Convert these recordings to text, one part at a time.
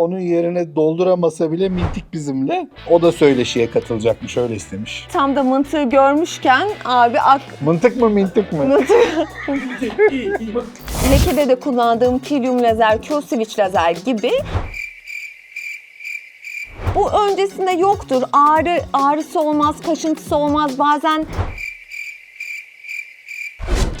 onun yerine dolduramasa bile Mintik bizimle. O da söyleşiye katılacakmış öyle istemiş. Tam da mıntığı görmüşken abi ak Mıntık mı mintik mi? lekede de kullandığım Tilium lazer, Q-switch lazer gibi bu öncesinde yoktur. Ağrı, ağrısı olmaz, kaşıntısı olmaz. Bazen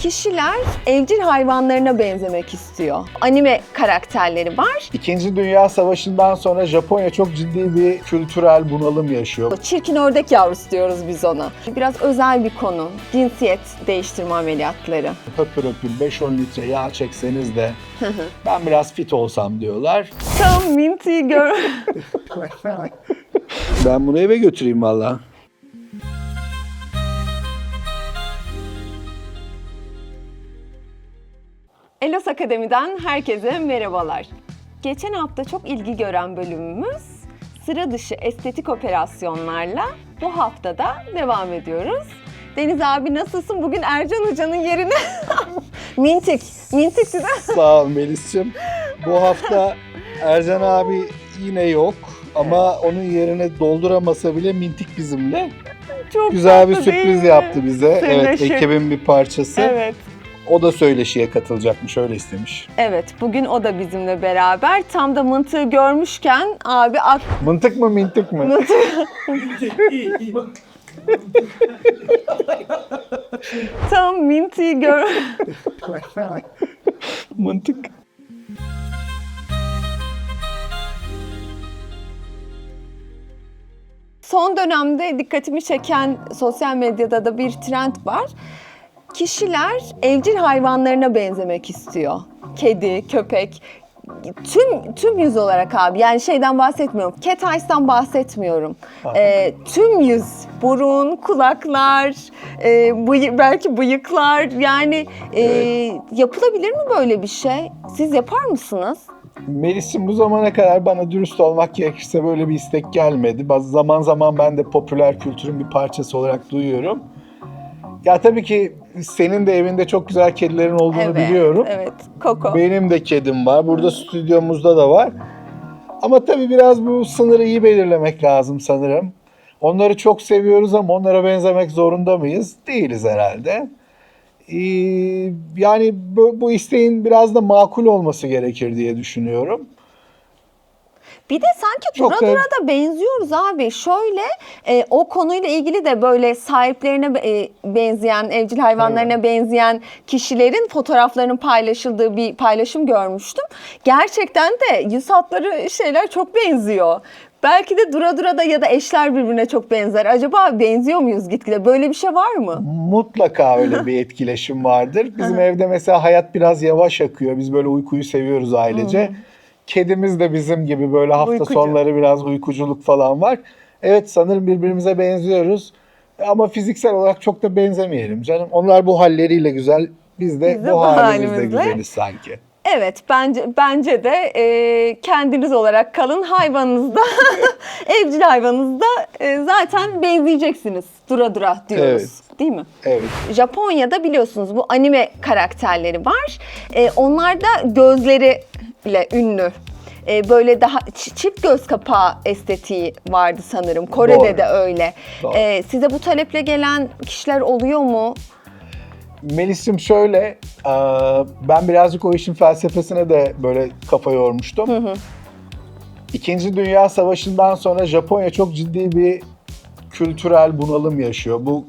kişiler evcil hayvanlarına benzemek istiyor. Anime karakterleri var. İkinci Dünya Savaşı'ndan sonra Japonya çok ciddi bir kültürel bunalım yaşıyor. Çirkin ördek yavrusu diyoruz biz ona. Biraz özel bir konu. Cinsiyet değiştirme ameliyatları. Höpür höpür 5-10 litre yağ çekseniz de ben biraz fit olsam diyorlar. Tam Minty'yi gör... Ben bunu eve götüreyim valla. Elos Akademi'den herkese merhabalar. Geçen hafta çok ilgi gören bölümümüz sıra dışı estetik operasyonlarla bu haftada devam ediyoruz. Deniz abi nasılsın? Bugün Ercan Hoca'nın yerine Mintik. Mintik size. Sağ ol Melis'ciğim. Bu hafta Ercan abi yine yok. Ama onun yerine dolduramasa bile Mintik bizimle. Çok Güzel bir sürpriz yaptı bize. Evet, Söyleşi. ekibin bir parçası. Evet. O da söyleşiye katılacakmış, öyle istemiş. Evet, bugün o da bizimle beraber. Tam da mıntığı görmüşken abi ak Mıntık mı mintik mi? tam Minty'yi gör... Mıntık. Son dönemde dikkatimi çeken sosyal medyada da bir trend var. Kişiler evcil hayvanlarına benzemek istiyor. Kedi, köpek, tüm tüm yüz olarak abi. Yani şeyden bahsetmiyorum. Cat Eyes'tan bahsetmiyorum. Ee, tüm yüz, burun, kulaklar, e, bıy- belki bıyıklar. Yani e, yapılabilir mi böyle bir şey? Siz yapar mısınız? Melis'in bu zamana kadar bana dürüst olmak gerekirse böyle bir istek gelmedi. Bazı zaman zaman ben de popüler kültürün bir parçası olarak duyuyorum. Ya tabii ki senin de evinde çok güzel kedilerin olduğunu biliyorum. Evet. Coco. Benim de kedim var. Burada stüdyomuzda da var. Ama tabii biraz bu sınırı iyi belirlemek lazım sanırım. Onları çok seviyoruz ama onlara benzemek zorunda mıyız? Değiliz herhalde. Ee, yani bu, bu isteğin biraz da makul olması gerekir diye düşünüyorum. Bir de sanki Çok dura da- dura da benziyoruz abi. Şöyle e, o konuyla ilgili de böyle sahiplerine e, benzeyen, evcil hayvanlarına benzeyen kişilerin fotoğraflarının paylaşıldığı bir paylaşım görmüştüm. Gerçekten de yüz hatları şeyler çok benziyor. Belki de dura dura da ya da eşler birbirine çok benzer. Acaba benziyor muyuz gitgide? Böyle bir şey var mı? Mutlaka öyle bir etkileşim vardır. Bizim evde mesela hayat biraz yavaş akıyor. Biz böyle uykuyu seviyoruz ailece. Kedimiz de bizim gibi böyle hafta Uykucu. sonları biraz uykuculuk falan var. Evet sanırım birbirimize benziyoruz. Ama fiziksel olarak çok da benzemeyelim canım. Onlar bu halleriyle güzel. Biz de Biz de bu bu halimizde halimizle. güzeliz sanki. Evet bence bence de e, kendiniz olarak kalın hayvanınızda evcil hayvanınızda e, zaten benzeyeceksiniz dura dura diyoruz değil mi? Evet. Japonya'da biliyorsunuz bu anime karakterleri var. E, onlar da gözleriyle ünlü. E, böyle daha çift göz kapağı estetiği vardı sanırım. Kore'de Doğru. de öyle. Doğru. E, size bu taleple gelen kişiler oluyor mu? Melis'im şöyle, ben birazcık o işin felsefesine de böyle kafa yormuştum. İkinci Dünya Savaşı'ndan sonra Japonya çok ciddi bir kültürel bunalım yaşıyor. Bu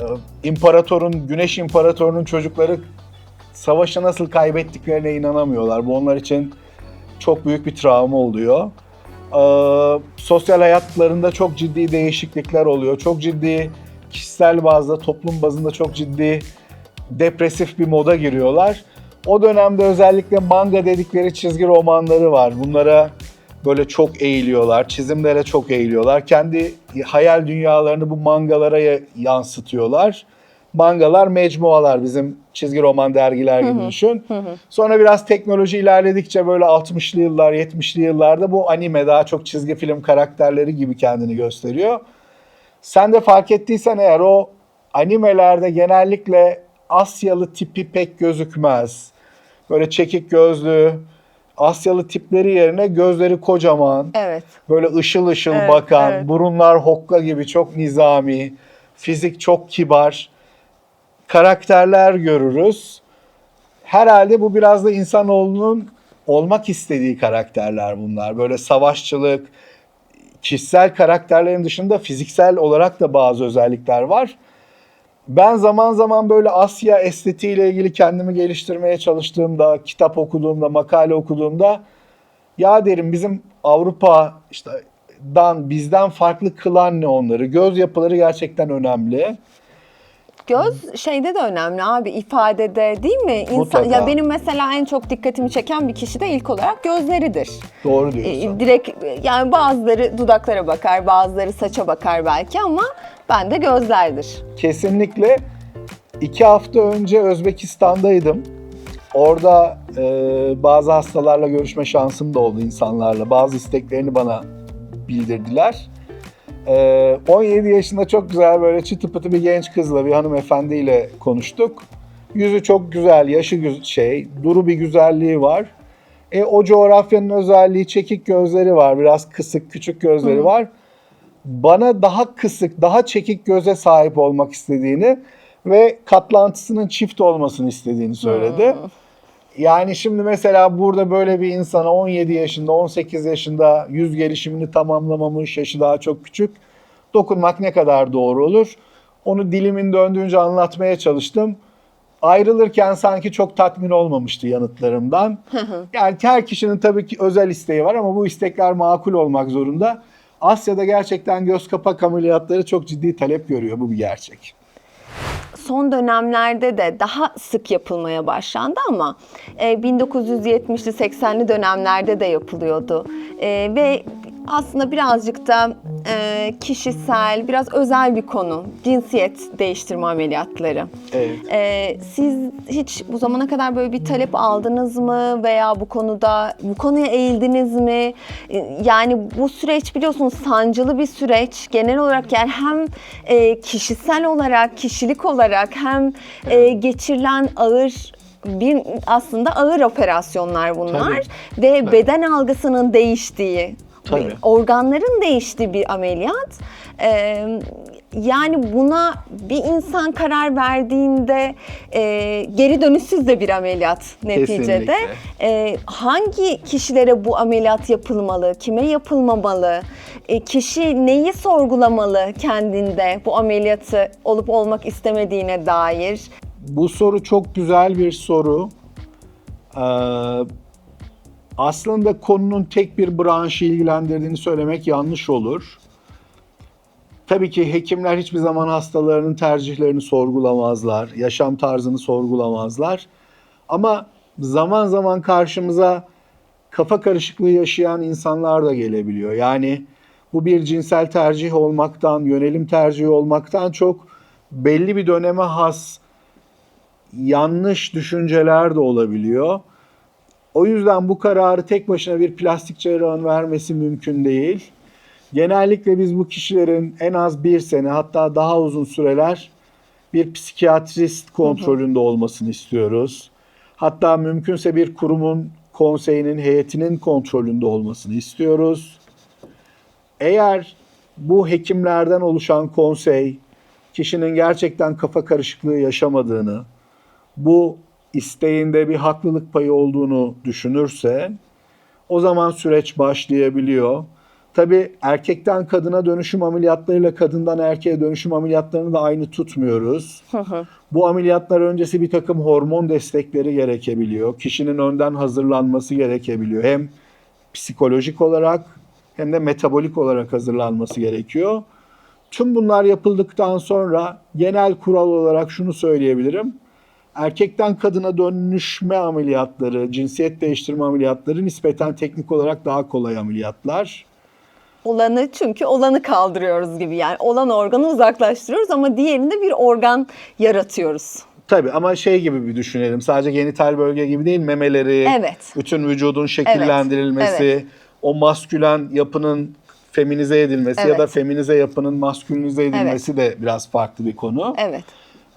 e, imparatorun, Güneş İmparatorunun çocukları savaşı nasıl kaybettiklerine inanamıyorlar. Bu onlar için çok büyük bir travma oluyor. E, sosyal hayatlarında çok ciddi değişiklikler oluyor. Çok ciddi kişisel bazda, toplum bazında çok ciddi depresif bir moda giriyorlar. O dönemde özellikle manga dedikleri çizgi romanları var. Bunlara böyle çok eğiliyorlar, çizimlere çok eğiliyorlar. Kendi hayal dünyalarını bu mangalara ya- yansıtıyorlar. Mangalar mecmualar bizim çizgi roman dergiler gibi düşün. Sonra biraz teknoloji ilerledikçe böyle 60'lı yıllar, 70'li yıllarda bu anime daha çok çizgi film karakterleri gibi kendini gösteriyor. Sen de fark ettiysen eğer o animelerde genellikle Asyalı tipi pek gözükmez. Böyle çekik gözlü, Asyalı tipleri yerine gözleri kocaman, Evet. böyle ışıl ışıl Evet, bakan, evet. burunlar hokka gibi çok nizami, fizik çok kibar karakterler görürüz. Herhalde bu biraz da insanoğlunun olmak istediği karakterler bunlar. Böyle savaşçılık, kişisel karakterlerin dışında fiziksel olarak da bazı özellikler var. Ben zaman zaman böyle Asya estetiğiyle ilgili kendimi geliştirmeye çalıştığımda, kitap okuduğumda, makale okuduğumda ya derim bizim Avrupa işte dan bizden farklı kılan ne onları? Göz yapıları gerçekten önemli. Göz şeyde de önemli abi ifadede değil mi? İnsan Mutlaka. ya benim mesela en çok dikkatimi çeken bir kişi de ilk olarak gözleridir. Doğru E, diyorsun. direkt yani bazıları dudaklara bakar, bazıları saça bakar belki ama ben de gözlerdir. Kesinlikle. iki hafta önce Özbekistan'daydım. Orada e, bazı hastalarla görüşme şansım da oldu insanlarla. Bazı isteklerini bana bildirdiler. E, 17 yaşında çok güzel böyle çıtı pıtı bir genç kızla bir hanımefendiyle konuştuk. Yüzü çok güzel, yaşı gü- şey, duru bir güzelliği var. E, o coğrafyanın özelliği çekik gözleri var. Biraz kısık, küçük gözleri var. Bana daha kısık, daha çekik göze sahip olmak istediğini ve katlantısının çift olmasını istediğini söyledi. Yani şimdi mesela burada böyle bir insana 17 yaşında, 18 yaşında yüz gelişimini tamamlamamış, yaşı daha çok küçük dokunmak ne kadar doğru olur? Onu dilimin döndüğünce anlatmaya çalıştım. Ayrılırken sanki çok tatmin olmamıştı yanıtlarımdan. yani her kişinin tabii ki özel isteği var ama bu istekler makul olmak zorunda. Asya'da gerçekten göz kapak ameliyatları çok ciddi talep görüyor. Bu bir gerçek. son dönemlerde de daha sık yapılmaya başlandı ama e, 1970'li 80'li dönemlerde de yapılıyordu. E, ve aslında birazcık da e, kişisel, biraz özel bir konu. Cinsiyet değiştirme ameliyatları. Evet. E, siz hiç bu zamana kadar böyle bir talep aldınız mı veya bu konuda bu konuya eğildiniz mi? E, Yani bu süreç biliyorsunuz sancılı bir süreç. Genel olarak yani hem e, kişisel olarak, kişilik olarak hem e, geçirilen ağır bir aslında ağır operasyonlar bunlar ve beden algısının değiştiği, Tabii. organların değiştiği bir ameliyat. Ee, yani buna bir insan karar verdiğinde e, geri dönüşsüz de bir ameliyat neticede. Kesinlikle. Ee, hangi kişilere bu ameliyat yapılmalı, kime yapılmamalı, e, kişi neyi sorgulamalı kendinde bu ameliyatı olup olmak istemediğine dair? Bu soru çok güzel bir soru. Ee, aslında konunun tek bir branşı ilgilendirdiğini söylemek yanlış olur. Tabii ki hekimler hiçbir zaman hastalarının tercihlerini sorgulamazlar, yaşam tarzını sorgulamazlar. Ama zaman zaman karşımıza kafa karışıklığı yaşayan insanlar da gelebiliyor. Yani bu bir cinsel tercih olmaktan, yönelim tercihi olmaktan çok belli bir döneme has yanlış düşünceler de olabiliyor. O yüzden bu kararı tek başına bir plastik cerrahın vermesi mümkün değil. Genellikle biz bu kişilerin en az bir sene hatta daha uzun süreler bir psikiyatrist kontrolünde olmasını istiyoruz. Hatta mümkünse bir kurumun konseyinin, heyetinin kontrolünde olmasını istiyoruz. Eğer bu hekimlerden oluşan konsey kişinin gerçekten kafa karışıklığı yaşamadığını, bu isteğinde bir haklılık payı olduğunu düşünürse o zaman süreç başlayabiliyor. Tabii erkekten kadına dönüşüm ameliyatlarıyla kadından erkeğe dönüşüm ameliyatlarını da aynı tutmuyoruz. Bu ameliyatlar öncesi bir takım hormon destekleri gerekebiliyor. Kişinin önden hazırlanması gerekebiliyor. Hem psikolojik olarak hem de metabolik olarak hazırlanması gerekiyor. Tüm bunlar yapıldıktan sonra genel kural olarak şunu söyleyebilirim. Erkekten kadına dönüşme ameliyatları, cinsiyet değiştirme ameliyatları nispeten teknik olarak daha kolay ameliyatlar. Olanı çünkü olanı kaldırıyoruz gibi yani olan organı uzaklaştırıyoruz ama diğerinde bir organ yaratıyoruz. Tabii ama şey gibi bir düşünelim. Sadece genital bölge gibi değil, memeleri, Evet. bütün vücudun şekillendirilmesi, evet. o maskülen yapının feminize edilmesi ya da Evet. feminize yapının maskülinize edilmesi de biraz farklı bir konu. Evet.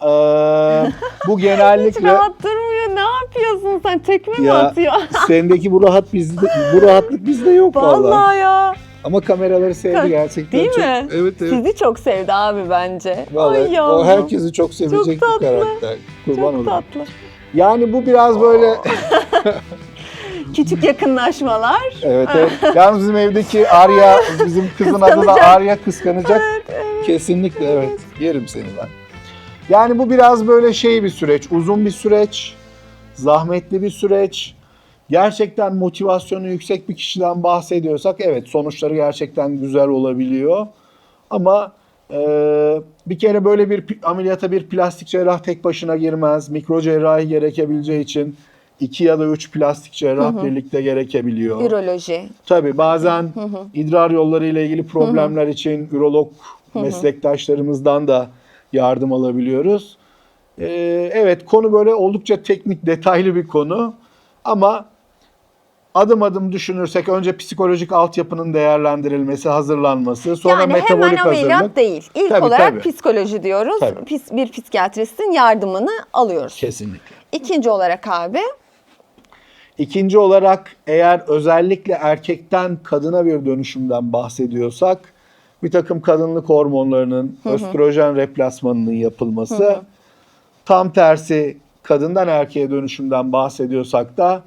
Ee, bu Hiç genellikle rahat durmuyor. Ne yapıyorsun sen? Tekme mi ya atıyor? sendeki bu rahat bizde bu rahatlık bizde yok vallahi. Vallahi ya. Ama kameraları sevdi gerçekten. Değil çok, mi? Evet evet. Sizi çok sevdi abi bence. Vallahi Ay o yavrum. herkesi çok sevecek Çok bir tatlı. karakter. Kurban Çok olayım. tatlı. Yani bu biraz böyle Küçük yakınlaşmalar. evet evet. Yalnız bizim evdeki Arya bizim kızın adı da Kıskanacak. Arya kıskanacak. Kesinlikle evet. Yerim seni ben. Yani bu biraz böyle şey bir süreç, uzun bir süreç, zahmetli bir süreç. Gerçekten motivasyonu yüksek bir kişiden bahsediyorsak evet sonuçları gerçekten güzel olabiliyor. Ama e, bir kere böyle bir ameliyata bir plastik cerrah tek başına girmez. Mikro cerrahi gerekebileceği için iki ya da üç plastik cerrah birlikte gerekebiliyor. Üroloji. Tabii bazen idrar yolları ile ilgili problemler için ürolog meslektaşlarımızdan da yardım alabiliyoruz. Ee, evet konu böyle oldukça teknik, detaylı bir konu ama adım adım düşünürsek önce psikolojik altyapının değerlendirilmesi, hazırlanması, sonra yani metabolik hemen ameliyat hazırlık. değil. İlk Tabii, olarak tabii. psikoloji diyoruz. Tabii. Pis, bir psikiyatristin yardımını alıyoruz. Kesinlikle. İkinci olarak abi İkinci olarak eğer özellikle erkekten kadına bir dönüşümden bahsediyorsak bir takım kadınlık hormonlarının östrojen replasmanının yapılması. Tam tersi kadından erkeğe dönüşümden bahsediyorsak da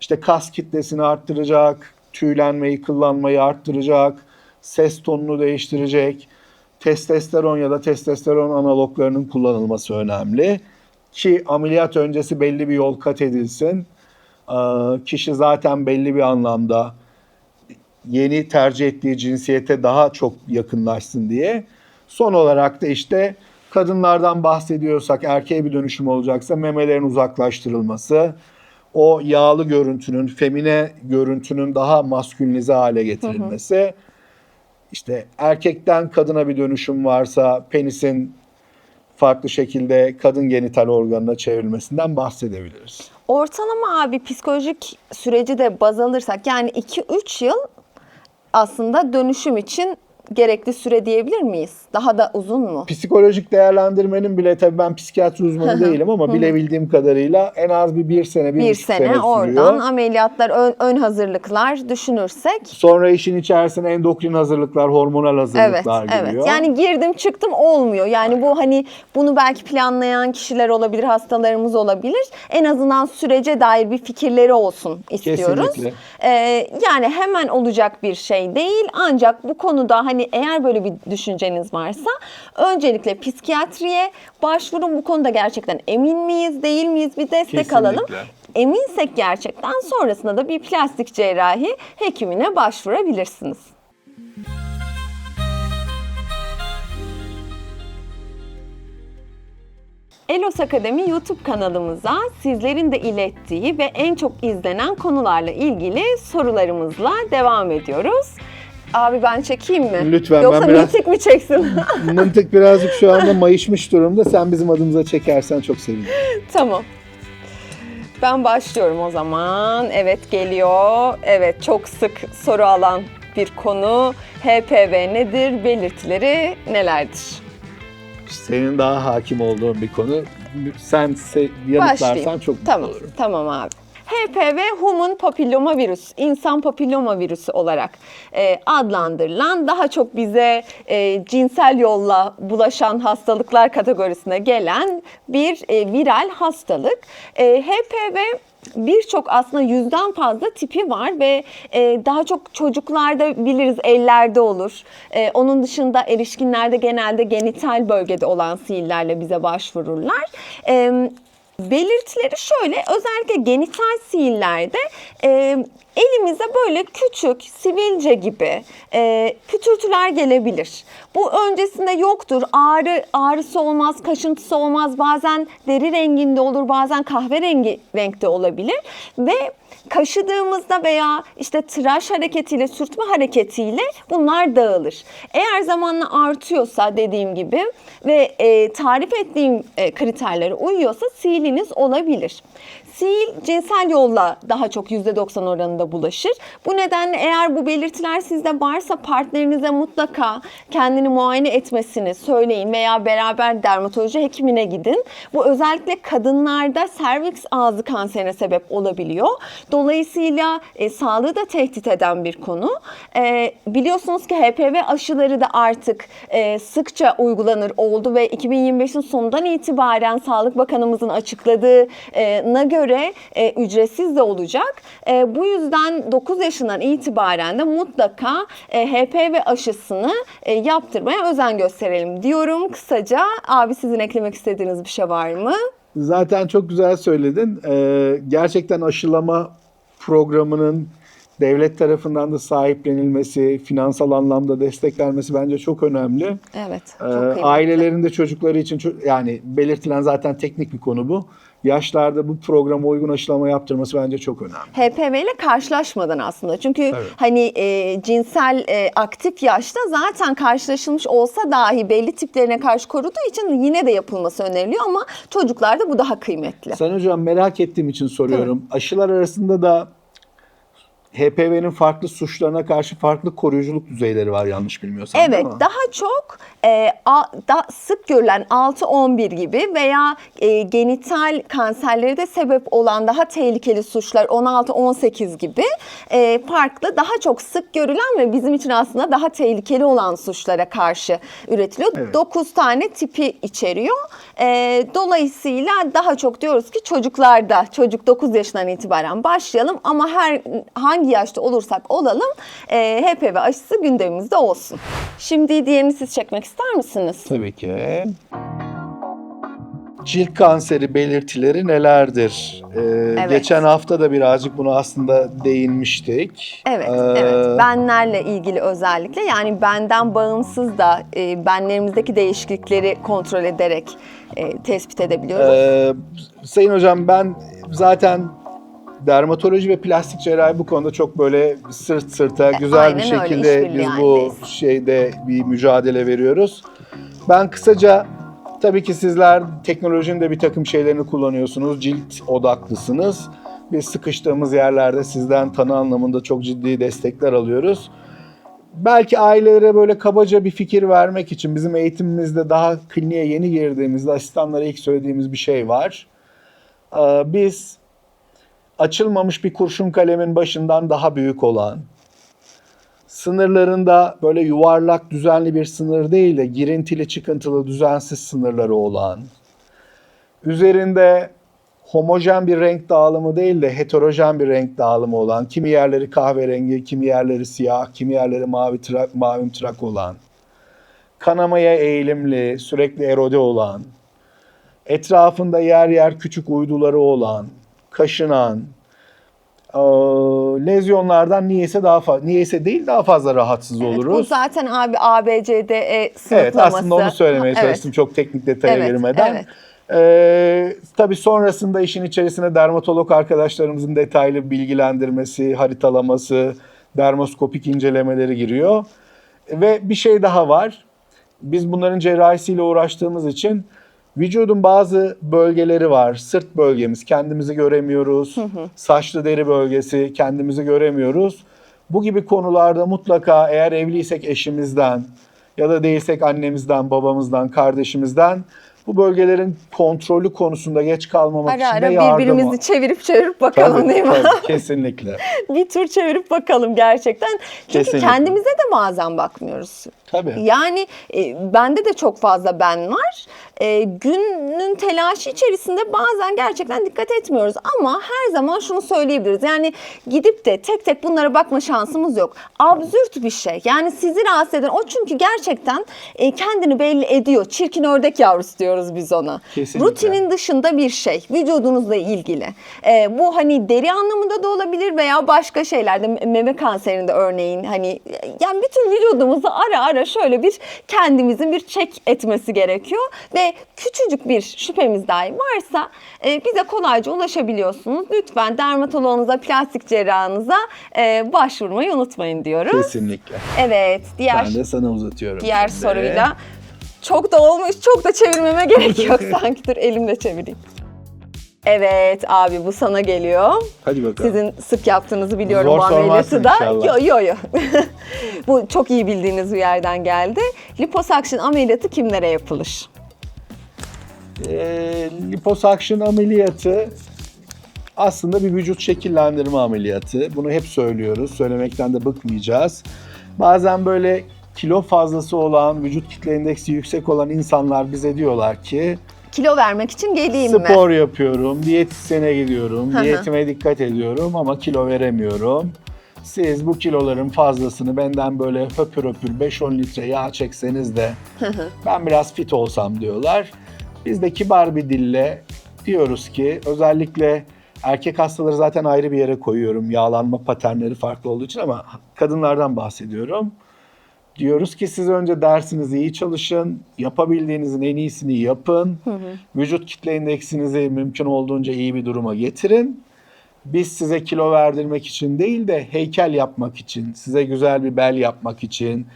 işte kas kitlesini arttıracak, tüylenmeyi, kıllanmayı arttıracak, ses tonunu değiştirecek, testosteron ya da testosteron analoglarının kullanılması önemli. Ki ameliyat öncesi belli bir yol kat edilsin. Ee, Kişi zaten belli bir anlamda yeni tercih ettiği cinsiyete daha çok yakınlaşsın diye. Son olarak da işte kadınlardan bahsediyorsak erkeğe bir dönüşüm olacaksa memelerin uzaklaştırılması, o yağlı görüntünün, femine görüntünün daha maskülinize hale getirilmesi, işte erkekten kadına bir dönüşüm varsa penisin farklı şekilde kadın genital organına çevrilmesinden bahsedebiliriz. ortalama abi psikolojik süreci de baz alırsak yani 2-3 yıl aslında dönüşüm için gerekli süre diyebilir miyiz? Daha da uzun mu? Psikolojik değerlendirmenin bile tabii ben psikiyatri uzmanı değilim ama bilebildiğim kadarıyla en az bir bir sene, bir, Bir buçuk sene, sene sürüyor. oradan ameliyatlar, ön, ön hazırlıklar düşünürsek Sonra işin içerisine endokrin hazırlıklar, hormonal Evet, hazırlıklar evet. giriyor. Yani girdim çıktım olmuyor. Yani bu hani bunu belki planlayan kişiler olabilir, hastalarımız olabilir. En azından sürece dair bir fikirleri olsun istiyoruz. Kesinlikle. Ee, yani hemen olacak bir şey değil. Ancak bu konuda hani eğer böyle bir düşünceniz varsa öncelikle psikiyatriye başvurun. Bu konuda gerçekten emin miyiz, değil miyiz? Bir destek Kesinlikle. alalım. Eminsek gerçekten sonrasında da bir plastik cerrahi hekimine başvurabilirsiniz. Elos Akademi YouTube kanalımıza sizlerin de ilettiği ve en çok izlenen konularla ilgili sorularımızla devam ediyoruz. Abi ben çekeyim mi? Lütfen, ben Yoksa biraz- mitik mi çeksin? Mıntık birazcık şu anda mayışmış durumda. Sen bizim adımıza çekersen çok sevinirim. tamam. Ben başlıyorum o zaman. Evet geliyor. Evet çok sık soru alan bir konu. HPV nedir? Belirtileri nelerdir? Senin daha hakim olduğun bir konu. Sen se- yanıtlarsan Başlayayım. çok mutlu tamam, olurum. Tamam abi. HPV human papilloma virüs, insan papilloma virüsü olarak e, adlandırılan daha çok bize e, cinsel yolla bulaşan hastalıklar kategorisine gelen bir e, viral hastalık. E, HPV birçok aslında yüzden fazla tipi var ve e, daha çok çocuklarda biliriz ellerde olur. E, onun dışında erişkinlerde genelde genital bölgede olan siillerle bize başvururlar. E, Belirtileri şöyle özellikle genital siillerde e, elimize böyle küçük sivilce gibi e, pütürtüler gelebilir. Bu öncesinde yoktur. Ağrı ağrısı olmaz, kaşıntısı olmaz. Bazen deri renginde olur, bazen kahverengi renkte olabilir ve kaşıdığımızda veya işte tıraş hareketiyle, sürtme hareketiyle bunlar dağılır. Eğer zamanla artıyorsa dediğim gibi ve e, tarif ettiğim e, kriterlere uyuyorsa siiliniz olabilir. Sil cinsel yolla daha çok %90 oranında bulaşır. Bu nedenle eğer bu belirtiler sizde varsa partnerinize mutlaka kendini muayene etmesini söyleyin veya beraber dermatoloji hekimine gidin. Bu özellikle kadınlarda serviks ağzı kanserine sebep olabiliyor. Dolayısıyla e, sağlığı da tehdit eden bir konu. E, biliyorsunuz ki HPV aşıları da artık e, sıkça uygulanır oldu ve 2025'in sonundan itibaren Sağlık Bakanımızın açıkladığına göre e, ücretsiz de olacak. E, bu yüzden 9 yaşından itibaren de mutlaka e, HPV aşısını e, yaptırmaya özen gösterelim diyorum. Kısaca abi sizin eklemek istediğiniz bir şey var mı? Zaten çok güzel söyledin. Ee, gerçekten aşılama programının devlet tarafından da sahiplenilmesi, finansal anlamda desteklenmesi bence çok önemli. Evet. Ee, Çok kıymetli. ailelerin de çocukları için çok, yani belirtilen zaten teknik bir konu bu. Yaşlarda bu programa uygun aşılama yaptırması bence çok önemli. HPV ile karşılaşmadan aslında. Çünkü Evet. hani e, cinsel e, aktif yaşta zaten karşılaşılmış olsa dahi belli tiplerine karşı koruduğu için yine de yapılması öneriliyor ama çocuklarda bu daha kıymetli. Sen hocam merak ettiğim için soruyorum. Aşılar arasında da HPV'nin farklı suçlarına karşı farklı koruyuculuk düzeyleri var yanlış bilmiyorsam Evet, daha çok e, a, da sık görülen 6-11 gibi veya e, genital kanserleri de sebep olan daha tehlikeli suçlar 16-18 gibi e, farklı daha çok sık görülen ve bizim için aslında daha tehlikeli olan suçlara karşı üretiliyor. Evet. 9 tane tipi içeriyor. E, dolayısıyla daha çok diyoruz ki çocuklarda çocuk 9 yaşından itibaren başlayalım ama her hangi yaşta olursak olalım e, HPV aşısı gündemimizde olsun. Şimdi diğerini siz çekmek ister misiniz? Tabii ki. Cilt kanseri belirtileri nelerdir? Ee, Geçen hafta da birazcık bunu aslında değinmiştik. Evet, Ee, evet. Benlerle ilgili özellikle yani benden bağımsız da e, benlerimizdeki değişiklikleri kontrol ederek e, tespit edebiliyoruz. Ee, Sayın Hocam ben zaten dermatoloji ve plastik cerrahi bu konuda çok böyle sırt sırta güzel aynen bir şekilde biz bu halindeyiz. şeyde bir mücadele veriyoruz. Ben kısaca tabii ki sizler teknolojinin de bir takım şeylerini kullanıyorsunuz. Cilt odaklısınız. Biz sıkıştığımız yerlerde sizden tanı anlamında çok ciddi destekler alıyoruz. Belki ailelere böyle kabaca bir fikir vermek için bizim eğitimimizde daha kliniğe yeni girdiğimizde asistanlara ilk söylediğimiz bir şey var. Ee, Biz açılmamış bir kurşun kalemin başından daha büyük olan, sınırlarında böyle yuvarlak düzenli bir sınır değil de girintili çıkıntılı düzensiz sınırları olan, üzerinde homojen bir renk dağılımı değil de heterojen bir renk dağılımı olan, kimi yerleri kahverengi, kimi yerleri siyah, kimi yerleri mavi trak, mavim trak olan, kanamaya eğilimli, sürekli erode olan, etrafında yer yer küçük uyduları olan, kaşınan, eee, lezyonlardan niyeyse daha fazla, niyeyse değil daha fazla rahatsız Evet, oluruz. bu zaten abi ABCDE Evet sınıflaması. aslında onu söylemeye Evet. çalıştım çok teknik detaya Evet, girmeden. evet. Ee, tabii sonrasında işin içerisine dermatolog arkadaşlarımızın detaylı bilgilendirmesi, haritalaması, dermoskopik incelemeleri giriyor. Ve bir şey daha var. Biz bunların cerrahisiyle uğraştığımız için vücudun bazı bölgeleri var. Sırt bölgemiz kendimizi göremiyoruz. Saçlı deri bölgesi kendimizi göremiyoruz. Bu gibi konularda mutlaka eğer evliysek eşimizden ya da değilsek annemizden, babamızdan, kardeşimizden bu bölgelerin kontrolü konusunda geç kalmamak Ara için de ara yardım birbirimizi çevirip çevirip bakalım Tabii, değil mi? tabii, kesinlikle. bir tur çevirip bakalım gerçekten. Çünkü Kesinlikle. kendimize de bazen bakmıyoruz. Tabii. Yani e, bende de çok fazla ben var. E, günün telaşı içerisinde bazen gerçekten dikkat etmiyoruz ama her zaman şunu söyleyebiliriz. Yani gidip de tek tek bunlara bakma şansımız yok. Absürt bir şey. Yani sizi rahatsız eden o çünkü gerçekten e, kendini belli ediyor. Çirkin ördek yavrusu diyoruz biz ona. Kesinlikle. Rutinin dışında bir şey. Vücudunuzla ilgili. E, bu hani deri anlamında da olabilir veya başka şeylerde meme kanserinde örneğin hani yani bütün vücudumuzu ara ara şöyle bir kendimizin bir çek etmesi gerekiyor ve küçücük bir şüphemiz dahi varsa e, bize kolayca ulaşabiliyorsunuz. Lütfen dermatoloğunuza, plastik cerrahınıza e, başvurmayı unutmayın diyoruz. Kesinlikle. Evet, diğer Ben de sana uzatıyorum. diğer şimdi. soruyla çok da olmuş, çok da çevirmeme gerek yok sanki. Dur elimle çevireyim. Evet abi bu sana geliyor. Hadi bakalım. Sizin sık yaptığınızı biliyorum Zor bu ameliyatı da. inşallah. Yo yo yo. bu çok iyi bildiğiniz bir yerden geldi. Liposuction ameliyatı kimlere yapılır? E, liposuction ameliyatı aslında bir vücut şekillendirme ameliyatı. Bunu hep söylüyoruz. Söylemekten de bıkmayacağız. Bazen böyle kilo fazlası olan, vücut kitle indeksi yüksek olan insanlar bize diyorlar ki Kilo vermek için geleyim mi? spor yapıyorum, diyetisyene gidiyorum, diyetime dikkat ediyorum ama kilo veremiyorum. Siz bu kiloların fazlasını benden böyle höpür höpür 5-10 litre yağ çekseniz de ben biraz fit olsam diyorlar. Biz de kibar bir dille diyoruz ki özellikle erkek hastaları zaten ayrı bir yere koyuyorum. Yağlanma paternleri farklı olduğu için ama kadınlardan bahsediyorum. Diyoruz ki siz önce dersinizi iyi çalışın, yapabildiğinizin en iyisini yapın. Vücut kitle indeksinizi mümkün olduğunca iyi bir duruma getirin. Biz size kilo verdirmek için değil de heykel yapmak için, size güzel bir bel yapmak için,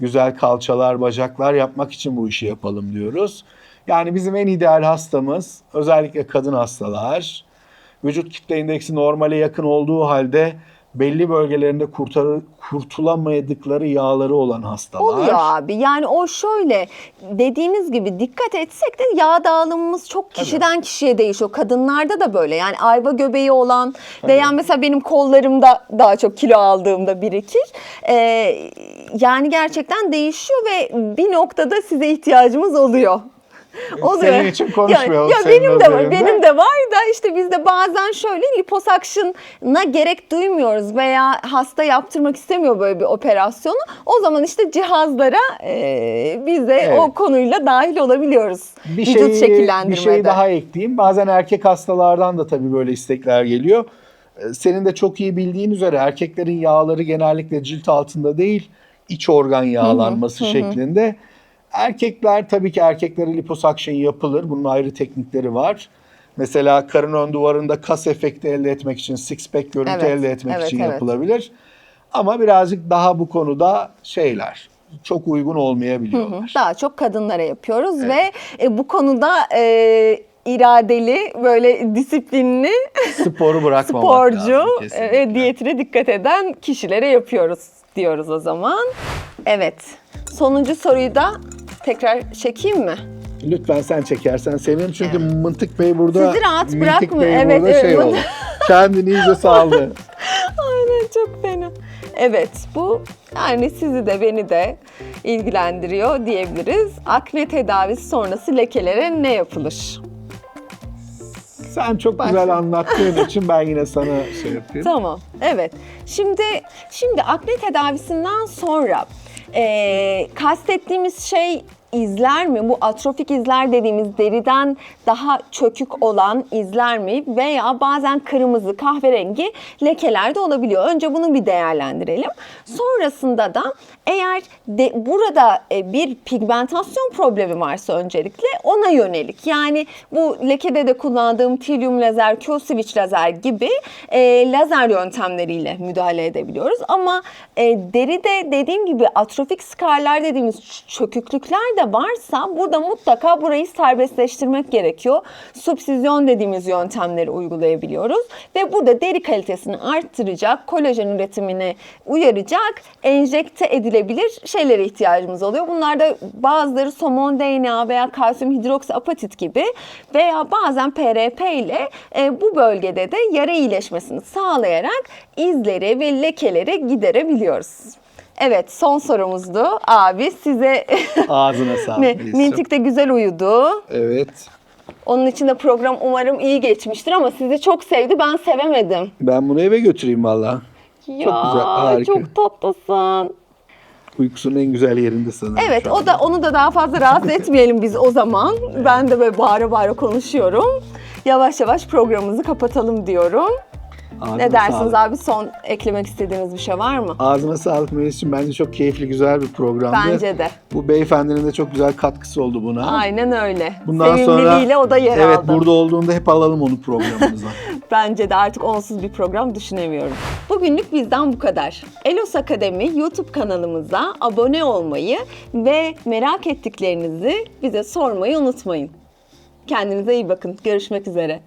güzel kalçalar, bacaklar yapmak için bu işi yapalım diyoruz. Yani bizim en ideal hastamız özellikle kadın hastalar. Vücut kitle indeksi normale yakın olduğu halde belli bölgelerinde kurtar kurtulamadıkları yağları olan hastalar. Oluyor abi. Yani o şöyle dediğiniz gibi dikkat etsek de yağ dağılımımız çok kişiden kişiye değişiyor. Kadınlarda da böyle. Yani ayva göbeği olan veya mesela benim kollarımda daha çok kilo aldığımda birikir. Ee, yani gerçekten değişiyor ve bir noktada size ihtiyacımız oluyor. Senin için konuşmayalım, Ya, ya benim de var, benim de var da işte biz de bazen şöyle liposuction'a gerek duymuyoruz veya hasta yaptırmak istemiyor böyle bir operasyonu. O zaman işte cihazlara e, biz de Evet. o konuyla dahil olabiliyoruz. bir Vücut şey, şekillendirmede. bir şey daha ekleyeyim. Bazen erkek hastalardan da tabii böyle istekler geliyor. Senin de çok iyi bildiğin üzere erkeklerin yağları genellikle cilt altında değil, iç organ yağlanması şeklinde. Erkekler tabii ki erkeklere liposuction yapılır. Bunun ayrı teknikleri var. Mesela karın ön duvarında kas efekti elde etmek için, six pack görüntü Evet, elde etmek evet, için evet. yapılabilir. Ama birazcık daha bu konuda şeyler çok uygun olmayabiliyorlar. Daha çok kadınlara yapıyoruz ve e, bu konuda e, iradeli, böyle disiplinli, Sporu bırakmamak sporcu lazım e, kesinlikle. ve diyetine dikkat eden kişilere yapıyoruz diyoruz o zaman. Evet. Sonuncu soruyu da tekrar çekeyim mi? Lütfen sen çekersen sevinirim çünkü Mıntık Bey burada Sizi rahat Mıntık bırakmıyor. Bey Evet, burada evet. şey oldu. Kendini iyice saldı. Aynen çok fena. Evet bu yani sizi de beni de ilgilendiriyor diyebiliriz. Akne tedavisi sonrası lekelere ne yapılır? Sen çok güzel anlattığın için ben yine sana şey yapayım. Tamam. Evet. Şimdi şimdi akne tedavisinden sonra eee, kastettiğimiz şey izler mi? Bu atrofik izler dediğimiz deriden daha çökük olan izler mi? Veya bazen kırmızı, kahverengi lekeler de olabiliyor. Önce bunu bir değerlendirelim. Sonrasında da eğer de, burada e, bir pigmentasyon problemi varsa öncelikle ona yönelik. Yani bu lekede de kullandığım Tilium lazer, Q-switch lazer gibi e, lazer yöntemleriyle müdahale edebiliyoruz. Ama e, deride dediğim gibi atrofik skarlar dediğimiz çöküklükler de varsa burada mutlaka burayı serbestleştirmek gerekiyor. Subsizyon dediğimiz yöntemleri uygulayabiliyoruz ve burada deri kalitesini arttıracak, kolajen üretimini uyaracak, enjekte edilebilir şeylere ihtiyacımız oluyor. Bunlar da bazıları somon DNA veya kalsiyum hidroksiapatit gibi veya bazen PRP ile e, bu bölgede de yara iyileşmesini sağlayarak izleri ve lekeleri giderebiliyoruz. Evet son sorumuzdu. Abi size Ağzına sağlık. Mi- Melis'ciğim. Mintik de güzel uyudu. Evet. Onun için de program umarım iyi geçmiştir ama sizi çok sevdi. Ben sevemedim. Ben bunu eve götüreyim valla. Ya, güzel, harika. Çok tatlısın. Uykusunun en güzel yerinde sanırım. Evet o da onu da daha fazla rahatsız etmeyelim biz o zaman. Ben de böyle bağıra bağıra konuşuyorum. Yavaş yavaş programımızı kapatalım diyorum. Ağzına ne dersiniz sağlık. abi son eklemek istediğiniz bir şey var mı? Ağzına sağlık Melis'ciğim. Bence çok keyifli, güzel bir programdı. Bence de. Bu beyefendinin de çok güzel katkısı oldu buna. Aynen öyle. Bundan sonra Sevimliliğiyle o da yer evet, aldı. burada olduğunda hep alalım onu programımıza. Bence de artık onsuz bir program düşünemiyorum. Bugünlük bizden bu kadar. Elos Akademi YouTube kanalımıza abone olmayı ve merak ettiklerinizi bize sormayı unutmayın. Kendinize iyi bakın. Görüşmek üzere.